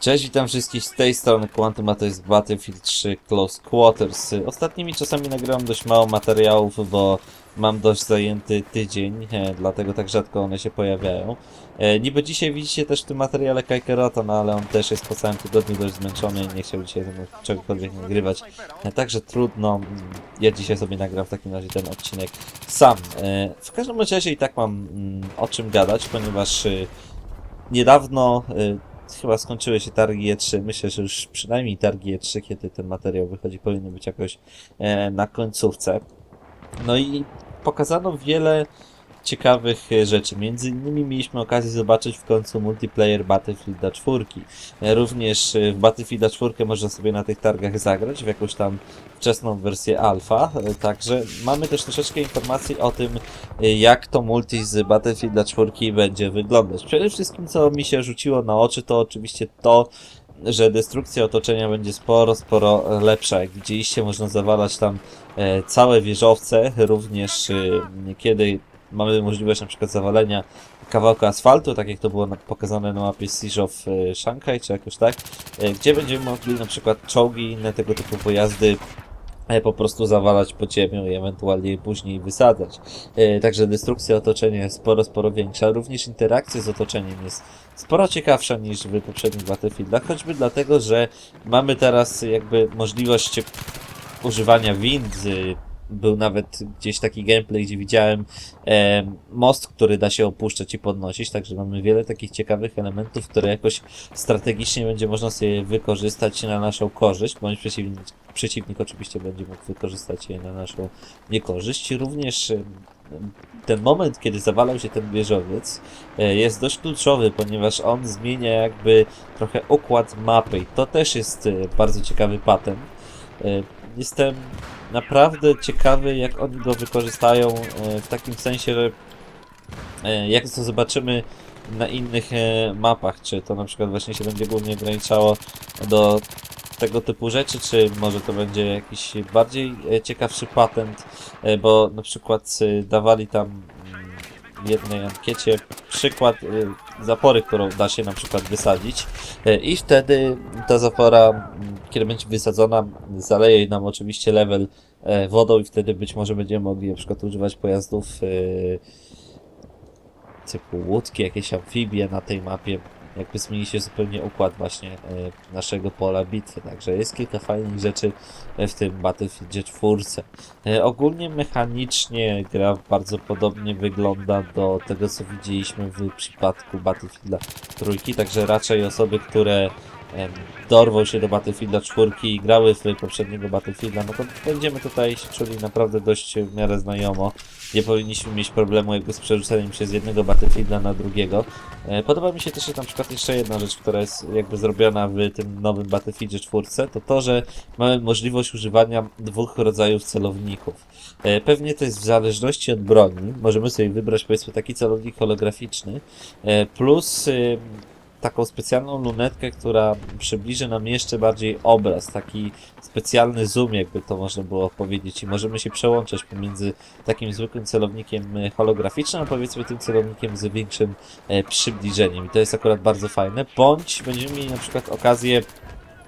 Cześć, witam wszystkich z tej strony Quantum, a to jest Battlefield 3 Close Quarters. Ostatnimi czasami nagrywam dość mało materiałów, bo mam dość zajęty tydzień, e, dlatego tak rzadko one się pojawiają. E, niby dzisiaj widzicie też w tym materiale Kajkerota, no ale on też jest po całym tygodniu dość zmęczony i nie chciał dzisiaj czegokolwiek nagrywać. E, także trudno, mm, ja dzisiaj sobie nagram w takim razie ten odcinek sam. W każdym razie i tak mam mm, o czym gadać, ponieważ niedawno chyba skończyły się targi E3. Myślę, że już przynajmniej targi E3, kiedy ten materiał wychodzi, powinny być jakoś e, na końcówce. No i pokazano wiele ciekawych e, rzeczy. Między innymi mieliśmy okazję zobaczyć w końcu multiplayer Battlefielda 4. E, Również e, w Battlefielda 4 można sobie na tych targach zagrać w jakąś tam wczesną wersję alfa. Także mamy też troszeczkę informacji o tym, jak to multi z Battlefielda 4 będzie wyglądać. Przede wszystkim co mi się rzuciło na oczy to oczywiście to, że destrukcja otoczenia będzie sporo, sporo lepsza. Jak widzieliście, można zawalać tam całe wieżowce, również kiedy mamy możliwość na przykład zawalenia kawałka asfaltu, tak jak to było pokazane na mapie Siege of e, Shanghai, czy jakoś tak, e, gdzie będziemy mogli na przykład czołgi i inne tego typu pojazdy e, po prostu zawalać pod ziemią i ewentualnie później wysadzać. Także destrukcja otoczenia jest sporo, sporo większa. Również interakcja z otoczeniem jest sporo ciekawsza niż w poprzednich Battlefieldach, choćby dlatego, że mamy teraz jakby możliwość używania wind. Był nawet gdzieś taki gameplay, gdzie widziałem e, most, który da się opuszczać i podnosić, także mamy wiele takich ciekawych elementów, które jakoś strategicznie będzie można sobie wykorzystać na naszą korzyść, bądź przeciwnik, przeciwnik oczywiście będzie mógł wykorzystać je na naszą niekorzyść. Również e, ten moment, kiedy zawalał się ten wieżowiec, e, jest dość kluczowy, ponieważ on zmienia jakby trochę układ mapy i to też jest e, bardzo ciekawy patent. Jestem naprawdę ciekawy, jak oni go wykorzystają e, w takim sensie, że e, jak to zobaczymy na innych e, mapach, czy to na przykład właśnie się będzie głównie ograniczało do tego typu rzeczy, czy może to będzie jakiś bardziej ciekawszy patent, bo na przykład dawali tam w jednej ankiecie przykład e, zapory, którą da się na przykład wysadzić e, i wtedy ta zapora, kiedy będzie wysadzona, zaleje nam oczywiście level e, wodą i wtedy być może będziemy mogli na przykład używać pojazdów typu łódki, jakieś amfibie na tej mapie. Jakby zmieni się zupełnie układ właśnie e, naszego pola bitwy. Także jest kilka fajnych rzeczy e, w tym Battlefieldzie 4. E, ogólnie mechanicznie gra bardzo podobnie wygląda do tego, co widzieliśmy w przypadku Battlefielda trójki, także raczej osoby, które dorwą się do Battlefielda 4 i grały w poprzedniego Battlefielda, no to będziemy tutaj się czuli naprawdę dość w miarę znajomo. Nie powinniśmy mieć problemu jakby z przerzuceniem się z jednego Battlefielda na drugiego. E, Podoba mi się też na przykład jeszcze jedna rzecz, która jest jakby zrobiona w tym nowym Battlefieldzie 4, to to, że mamy możliwość używania dwóch rodzajów celowników. E, Pewnie to jest w zależności od broni. Możemy sobie wybrać powiedzmy taki celownik holograficzny, e, plus taką specjalną lunetkę, która przybliży nam jeszcze bardziej obraz, taki specjalny zoom, jakby to można było powiedzieć, i możemy się przełączać pomiędzy takim zwykłym celownikiem holograficznym, a powiedzmy tym celownikiem z większym e, przybliżeniem. I to jest akurat bardzo fajne. Bądź będziemy mieli na przykład okazję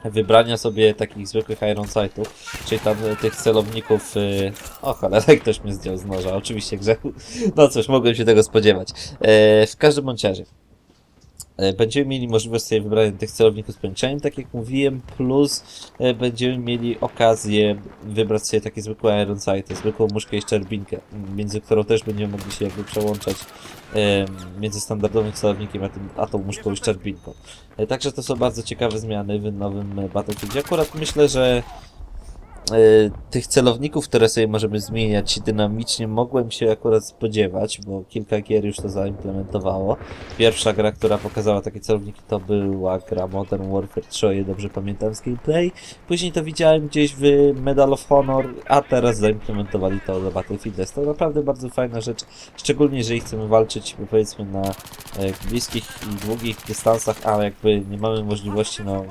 wybrania sobie takich zwykłych Iron Sightów, czyli tam e, tych celowników. e, O cholera, ktoś mnie zdjął z noża, oczywiście grzechu. No cóż, mogłem się tego spodziewać. E, W każdym bądź razie. E, Będziemy mieli możliwość sobie wybrania tych celowników z połączeniem, tak jak mówiłem, plus e, będziemy mieli okazję wybrać sobie takie zwykłe Iron Sighty, zwykłą muszkę i szczerbinkę, między którą też będziemy mogli się jakby przełączać między standardowym celownikiem a, tym, a tą muszką i szczerbinką. E, Także to są bardzo ciekawe zmiany w nowym Battlefieldzie. Akurat myślę, że tych celowników, które sobie możemy zmieniać dynamicznie, mogłem się akurat spodziewać, bo kilka gier już to zaimplementowało. Pierwsza gra, która pokazała takie celowniki, to była gra Modern Warfare 3, o dobrze pamiętam z gameplay. Później to widziałem gdzieś w Medal of Honor, a teraz zaimplementowali to do Battlefield. Jest to naprawdę bardzo fajna rzecz, szczególnie jeżeli chcemy walczyć powiedzmy na e, bliskich i długich dystansach, ale jakby nie mamy możliwości no,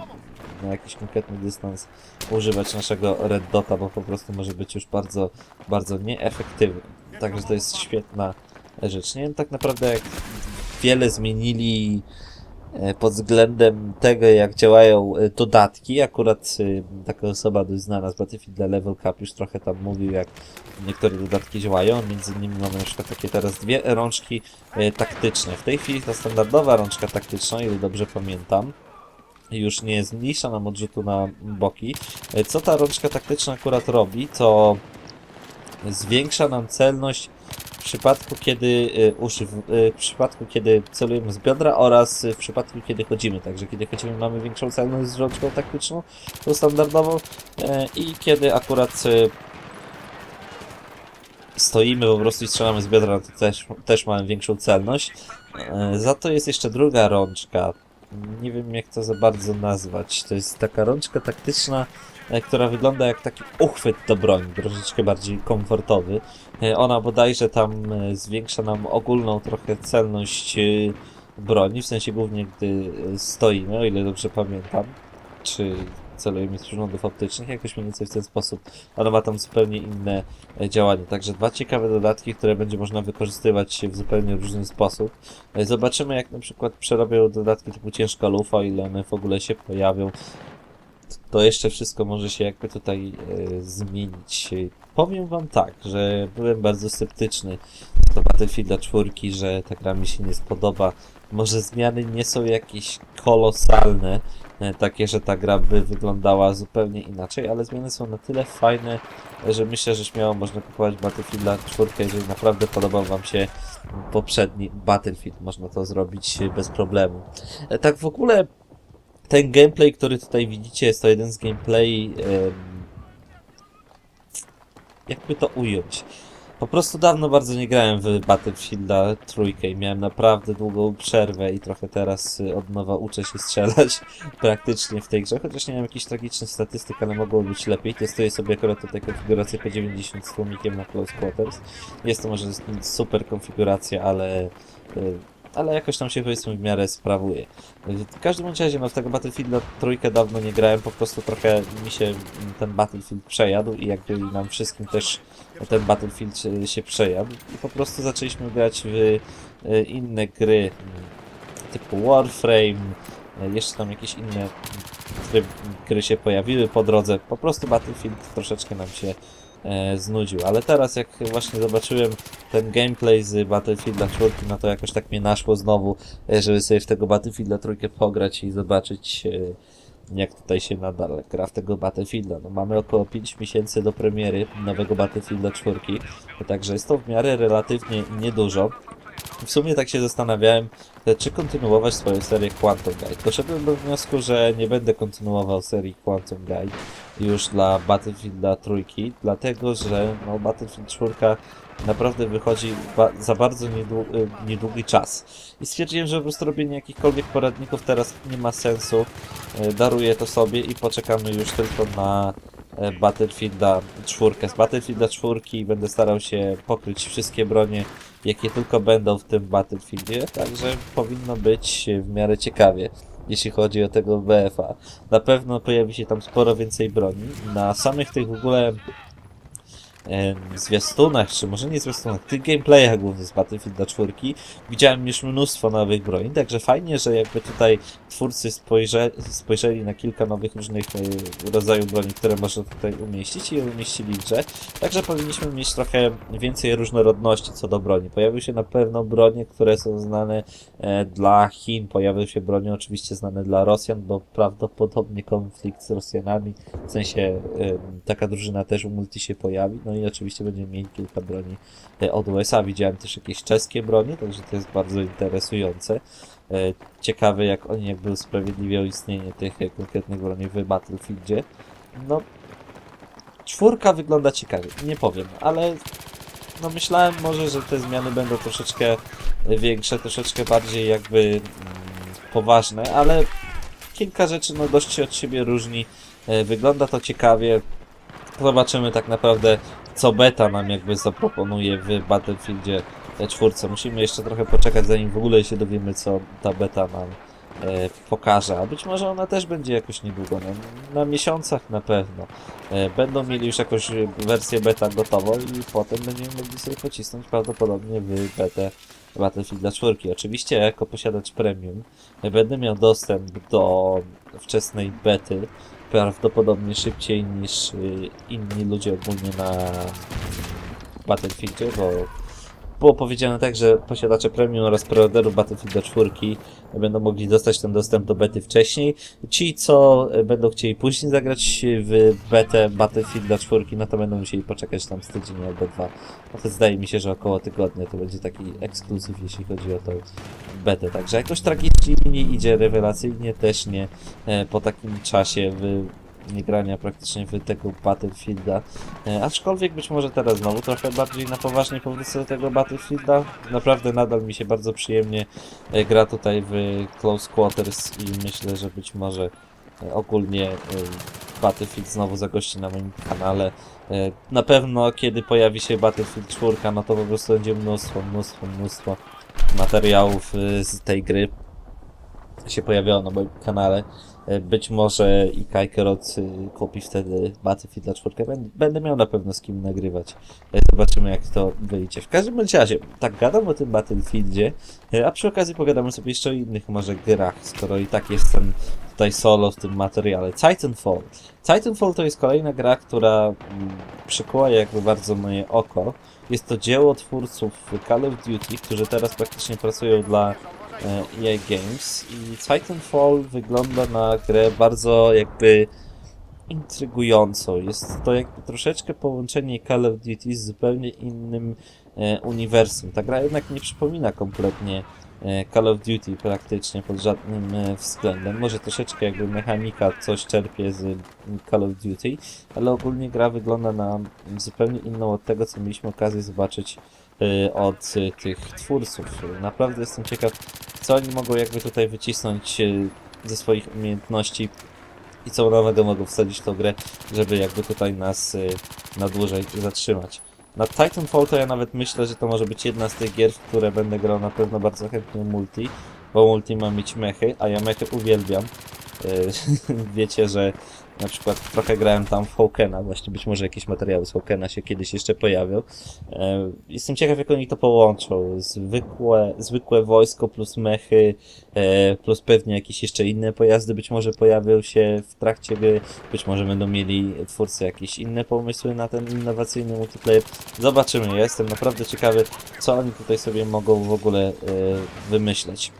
na jakiś konkretny dystans używać naszego Red Dota, bo po prostu może być już bardzo, bardzo nieefektywny. Także to jest świetna rzecz. Nie wiem tak naprawdę jak wiele zmienili e, pod względem tego, jak działają e, dodatki. Akurat e, taka osoba dość znana z Battlefield Level Cup już trochę tam mówił, jak niektóre dodatki działają. Między innymi mamy na przykład takie teraz dwie rączki taktyczne. W tej chwili ta standardowa rączka taktyczna, ile dobrze pamiętam, już nie zmniejsza nam odrzutu na boki. E, Co ta rączka taktyczna akurat robi, to zwiększa nam celność w przypadku, kiedy e, używ, e, w przypadku, kiedy celujemy z biodra oraz w przypadku, kiedy chodzimy. Także kiedy chodzimy mamy większą celność z rączką taktyczną, tą standardową i kiedy akurat stoimy po prostu i strzelamy z biodra, to też, też mamy większą celność. Za to jest jeszcze druga rączka. Nie wiem jak to za bardzo nazwać. To jest taka rączka taktyczna, e, która wygląda jak taki uchwyt do broni, troszeczkę bardziej komfortowy. E, Ona bodajże tam e, zwiększa nam ogólną trochę celność broni, w sensie głównie gdy stoimy, o ile dobrze pamiętam, czy celujemy z przyrządów optycznych, jakoś mniej więcej w ten sposób. Ona ma tam zupełnie inne e, działanie. Także dwa ciekawe dodatki, które będzie można wykorzystywać w zupełnie różny sposób. E, Zobaczymy, jak na przykład przerobią dodatki typu ciężka lufa, ile one w ogóle się pojawią. To jeszcze wszystko może się jakby tutaj e, zmienić. Powiem wam tak, że byłem bardzo sceptyczny do Battlefielda 4, że ta gra mi się nie spodoba. Może zmiany nie są jakieś kolosalne, e, takie, że ta gra by wyglądała zupełnie inaczej, ale zmiany są na tyle fajne, że myślę, że śmiało można kupować Battlefielda 4, jeżeli naprawdę podobał wam się poprzedni Battlefield, można to zrobić bez problemu. E, Tak w ogóle ten gameplay, który tutaj widzicie, jest to jeden z gameplay jakby to ująć. Po prostu dawno bardzo nie grałem w Battlefielda trójkę i miałem naprawdę długą przerwę i trochę teraz y, od nowa uczę się strzelać praktycznie w tej grze, chociaż nie mam jakichś tragicznych statystyk, ale mogło być lepiej. Testuję sobie akurat tutaj konfigurację P90 z tłumikiem na Close Quarters. Jest to może super konfiguracja, ale y, ale jakoś tam się powiedzmy w miarę sprawuje. W każdym razie, no w tego Battlefielda trójkę dawno nie grałem, po prostu trochę mi się ten Battlefield przejadł i jakby nam wszystkim też ten Battlefield się- przejadł i po prostu zaczęliśmy grać w e, inne gry m, typu Warframe, e, jeszcze tam jakieś inne gry się pojawiły po drodze. Po prostu Battlefield troszeczkę nam się e, znudził, ale teraz jak właśnie zobaczyłem ten gameplay z Battlefielda 4, no to jakoś tak mnie naszło znowu, e, żeby sobie w tego Battlefielda trójkę pograć i zobaczyć e, jak tutaj się nadal gra w tego Battlefielda. No mamy około 5 miesięcy do premiery nowego Battlefielda 4, także jest to w miarę relatywnie niedużo. W sumie tak się zastanawiałem, e, czy kontynuować swoją serię Quantum Guide. Doszedłem do wniosku, że nie będę kontynuował serii Quantum Guide już dla Battlefielda trójki, dlatego że no, Battlefield 4 naprawdę wychodzi ba za bardzo niedłu- y, niedługi czas. I stwierdziłem, że po prostu robienie jakichkolwiek poradników teraz nie ma sensu. E, Daruję to sobie i poczekamy już tylko na e, Battlefielda 4. Z Battlefielda 4 będę starał się pokryć wszystkie bronie, jakie tylko będą w tym Battlefieldzie, także powinno być w miarę ciekawie. Jeśli chodzi o tego BFA. Na pewno pojawi się tam sporo więcej broni. Na samych tych w ogóle zwiastunach, czy może nie zwiastunach, tych gameplayach głównie z Battlefielda 4 widziałem już mnóstwo nowych broni, także fajnie, że jakby tutaj twórcy spojrze, spojrzeli na kilka nowych różnych e, rodzajów broni, które można tutaj umieścić i umieścili w grze, także powinniśmy mieć trochę więcej różnorodności co do broni. Pojawiły się na pewno bronie, które są znane e, dla Chin, pojawiły się bronie oczywiście znane dla Rosjan, bo prawdopodobnie konflikt z Rosjanami, w sensie taka drużyna też w multi się pojawi, no i oczywiście będziemy mieli kilka broni e, od USA. Widziałem też jakieś czeskie broni, także to jest bardzo interesujące. E, Ciekawe jak oni jakby usprawiedliwią istnienie tych e, konkretnych broni w Battlefieldzie. No, czwórka wygląda ciekawie, nie powiem, ale no myślałem może, że te zmiany będą troszeczkę większe, troszeczkę bardziej jakby mm, poważne, ale kilka rzeczy no dość się od siebie różni. Wygląda to ciekawie. Zobaczymy tak naprawdę, co beta nam jakby zaproponuje w Battlefieldzie 4. Musimy jeszcze trochę poczekać, zanim w ogóle się dowiemy, co ta beta nam e, pokaże. A być może ona też będzie jakoś niedługo, no, na miesiącach na pewno. E, będą mieli już jakąś wersję beta gotową i potem będziemy mogli sobie pocisnąć prawdopodobnie w betę Battlefield 4. Oczywiście jako posiadacz premium będę miał dostęp do wczesnej bety, prawdopodobnie szybciej niż y, inni ludzie ogólnie na Battlefieldzie, bo było powiedziane tak, że posiadacze premium oraz preorderu Battlefielda 4 będą mogli dostać ten dostęp do bety wcześniej. Ci, co e, będą chcieli później zagrać w betę Battlefielda 4, no to będą musieli poczekać tam z tydzień albo dwa. No to zdaje mi się, że około tygodnia to będzie taki ekskluzyw, jeśli chodzi o tą betę. Także jakoś tragicznie nie idzie, rewelacyjnie też nie e, po takim czasie w grania praktycznie w tego Battlefielda. E, aczkolwiek być może teraz znowu trochę bardziej na poważnie powrócę do tego Battlefielda. Naprawdę nadal mi się bardzo przyjemnie e, gra tutaj w Close Quarters i myślę, że być może e, ogólnie e, Battlefield znowu zagości na moim kanale. E, Na pewno kiedy pojawi się Battlefield 4, no to po prostu będzie mnóstwo, mnóstwo, mnóstwo materiałów e, z tej gry się pojawiało na moim kanale. E, Być może i Kajkerot y, kupi wtedy Battlefield dla 4. Będę, miał na pewno z kim nagrywać. E, Zobaczymy jak to wyjdzie. W każdym bądź razie, tak gadam o tym Battlefieldzie, e, a przy okazji pogadamy sobie jeszcze o innych może grach, skoro i tak jestem tutaj solo w tym materiale. Titanfall. Titanfall to jest kolejna gra, która mm, przykuła jakby bardzo moje oko. Jest to dzieło twórców Call of Duty, którzy teraz praktycznie pracują dla EA Games i Titanfall wygląda na grę bardzo jakby intrygująco. Jest to jakby troszeczkę połączenie Call of Duty z zupełnie innym e, uniwersum. Ta gra jednak nie przypomina kompletnie e, Call of Duty praktycznie pod żadnym e, względem. Może troszeczkę jakby mechanika coś czerpie z mm, Call of Duty, ale ogólnie gra wygląda na zupełnie inną od tego, co mieliśmy okazję zobaczyć e, od e, tych twórców. Naprawdę jestem ciekaw, co oni mogą jakby tutaj wycisnąć e, ze swoich umiejętności i co nowego mogą wsadzić w tą grę, żeby jakby tutaj nas y, na dłużej zatrzymać. Na Titanfall to ja nawet myślę, że to może być jedna z tych gier, w które będę grał na pewno bardzo chętnie multi, bo multi ma mieć mechy, a ja mechy uwielbiam. Wiecie, że na przykład trochę grałem tam w Hawkena, właśnie być może jakieś materiały z Hawkena się kiedyś jeszcze pojawią. E, Jestem ciekaw, jak oni to połączą. Zwykłe, zwykłe wojsko plus mechy, e, plus pewnie jakieś jeszcze inne pojazdy być może pojawią się w trakcie gry. Być może będą mieli twórcy jakieś inne pomysły na ten innowacyjny multiplayer. Zobaczymy. Ja jestem naprawdę ciekawy, co oni tutaj sobie mogą w ogóle e, wymyśleć.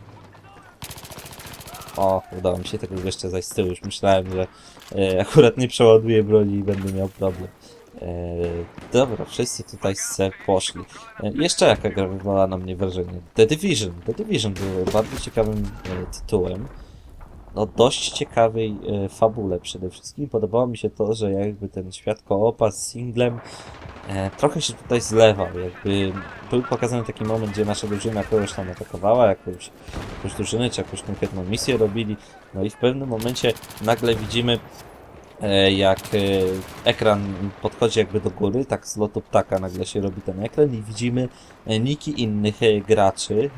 O, udało mi się tego jeszcze zajść z tyłu. Już myślałem, że e, akurat nie przeładuję broni i będę miał problem. E, dobra, wszyscy tutaj se poszli. E, jeszcze jaka gra wywołała na mnie wrażenie? The Division. The Division był bardzo ciekawym e, tytułem. No dość ciekawej e, fabule przede wszystkim. Podobało mi się to, że jakby ten świat koopa z singlem e, trochę się tutaj zlewał. Jakby był pokazany taki moment, gdzie nasza drużyna kogoś tam atakowała, jakąś, jakąś drużynę, czy jakąś konkretną misję robili. No i w pewnym momencie nagle widzimy e, jak e, ekran podchodzi jakby do góry, tak z lotu ptaka nagle się robi ten ekran i widzimy e, niki innych graczy,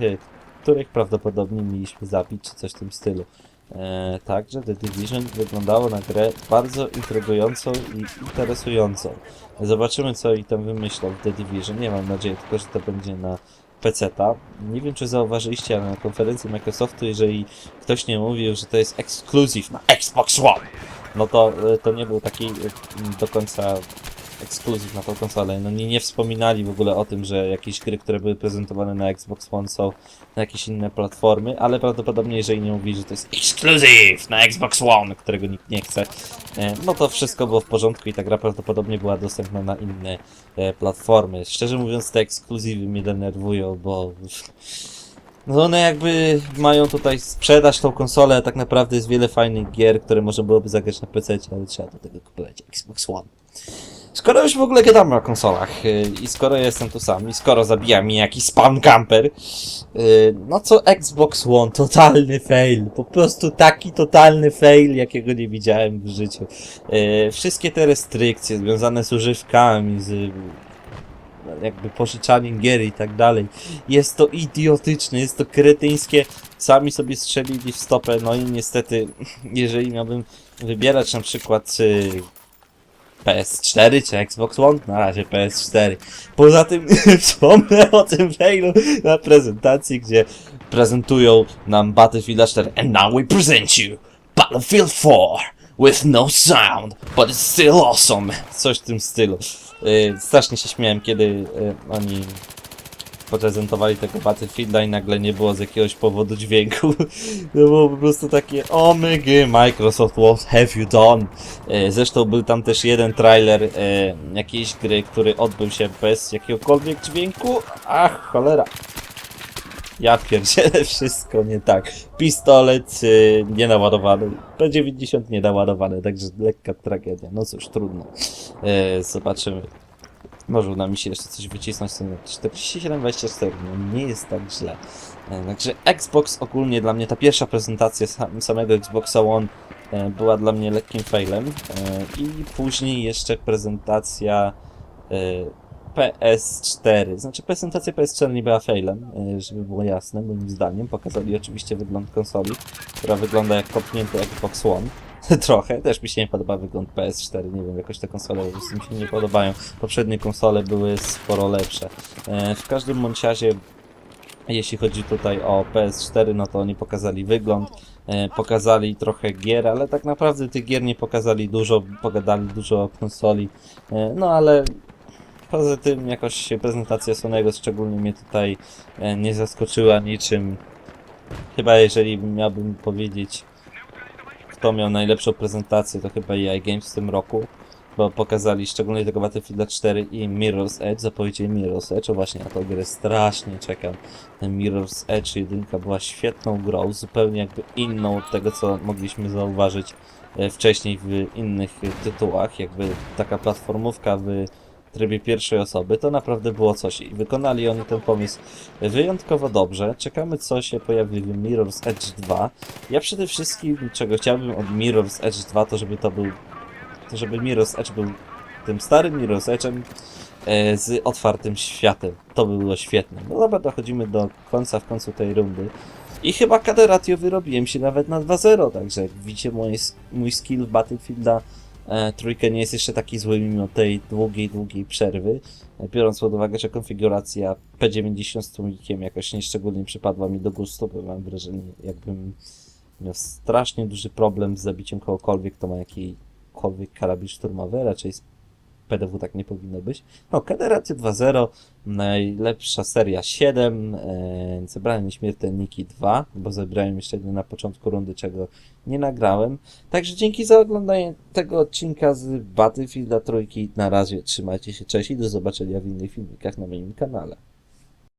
których prawdopodobnie mieliśmy zabić, czy coś w tym stylu. E, Także The Division wyglądało na grę bardzo intrygującą i interesującą. Zobaczymy co oni tam wymyślą w The Division. Nie mam nadziei tylko, że to będzie na PC-ta. Nie wiem czy zauważyliście, ale na konferencji Microsoftu, jeżeli ktoś nie mówił, że to jest ekskluzyw na Xbox One, no to e, to nie był taki e, do końca ekskluzyw na tą konsolę. No nie, nie wspominali w ogóle o tym, że jakieś gry, które były prezentowane na Xbox One są na jakieś inne platformy, ale prawdopodobnie jeżeli nie mówili, że to jest ekskluzyw na Xbox One, którego nikt nie chce, e, no to wszystko było w porządku i ta gra prawdopodobnie była dostępna na inne e, platformy. Szczerze mówiąc te ekskluzywy mnie denerwują, bo no one jakby mają tutaj sprzedać tą konsolę, tak naprawdę jest wiele fajnych gier, które można byłoby zagrać na PC, ale trzeba do tego kupować Xbox One. Skoro już w ogóle gadamy o konsolach yy, i skoro jestem tu sam i skoro zabija mnie jakiś spam camper, yy, no co Xbox One, totalny fail, po prostu taki totalny fail, jakiego nie widziałem w życiu. Yy, Wszystkie te restrykcje związane z używkami, z jakby pożyczaniem gier i tak dalej, jest to idiotyczne, jest to kretyńskie, sami sobie strzelili w stopę, no i niestety, jeżeli miałbym wybierać na przykład y, PS4 czy Xbox One? Na razie PS4. Poza tym wspomnę o tym failu na prezentacji, gdzie prezentują nam Battlefield 4 And now we present you Battlefield 4 with no sound, but it's still awesome. Coś w tym stylu. Yy, strasznie się śmiałem, kiedy yy, oni prezentowali tego Battlefielda i nagle nie było z jakiegoś powodu dźwięku. To było po prostu takie o mygy, Microsoft, what have you done? E, Zresztą był tam też jeden trailer e, jakiejś gry, który odbył się bez jakiegokolwiek dźwięku. Ach, cholera. Ja pierdzielę wszystko nie tak. Pistolet y, nienaładowany, P90 nienaładowany, także lekka tragedia. No cóż, trudno. E, zobaczymy. Może uda mi się jeszcze coś wycisnąć. nie- 47-24, no nie jest tak źle. E, Także Xbox ogólnie dla mnie, ta pierwsza prezentacja sam, samego Xboxa One e, była dla mnie lekkim failem. E, I później jeszcze prezentacja e, PS4. Znaczy prezentacja PS4 nie była failem, żeby było jasne, moim zdaniem. Pokazali oczywiście wygląd konsoli, która wygląda jak kopnięty Xbox One. Trochę, też mi się nie podoba wygląd PS4, nie wiem, jakoś te konsole po prostu mi się nie podobają. Poprzednie konsole były sporo lepsze. E, W każdym bądź razie, jeśli chodzi tutaj o PS4, no to oni pokazali wygląd, e, pokazali trochę gier, ale tak naprawdę tych gier nie pokazali dużo, pogadali dużo o konsoli, e, no ale poza tym jakoś prezentacja Sonego szczególnie mnie tutaj nie zaskoczyła niczym. Chyba jeżeli miałbym powiedzieć, kto miał najlepszą prezentację, to chyba EA Games w tym roku, bo pokazali szczególnie tego Battlefield 4 i Mirror's Edge, zapowiedzieli Mirror's Edge, o właśnie na tą grę strasznie czekam. Mirror's Edge 1 była świetną grą, zupełnie jakby inną od tego, co mogliśmy zauważyć e, wcześniej w innych tytułach, jakby taka platformówka w trybie pierwszej osoby, to naprawdę było coś i wykonali oni ten pomysł wyjątkowo dobrze. Czekamy co się pojawi w Mirror's Edge 2. Ja przede wszystkim, czego chciałbym od Mirror's Edge 2, to żeby to był, to żeby Mirror's Edge był tym starym Mirror's Edge'em e, z otwartym światem. To by było świetne. No dobra, dochodzimy do końca w końcu tej rundy. I chyba Kaderatio wyrobiłem się nawet na 2-0, także jak widzicie mój, mój skill w Battlefielda trójkę nie jest jeszcze taki zły mimo tej długiej, długiej przerwy. E, biorąc pod uwagę, że konfiguracja P90 z tłumikiem jakoś nieszczególnie przypadła mi do gustu, bo mam wrażenie, jakbym miał strasznie duży problem z zabiciem kogokolwiek, kto ma jakikolwiek karabin szturmowy, raczej z PDW tak nie powinno być. No, Kaderatio 2.0, najlepsza seria 7, e, zebrałem śmiertelniki 2, bo zebrałem jeszcze jeden na początku rundy, czego nie nagrałem. Także dzięki za oglądanie tego odcinka z Battlefielda trójki. Na razie trzymajcie się, cześć i do zobaczenia w innych filmikach na moim kanale.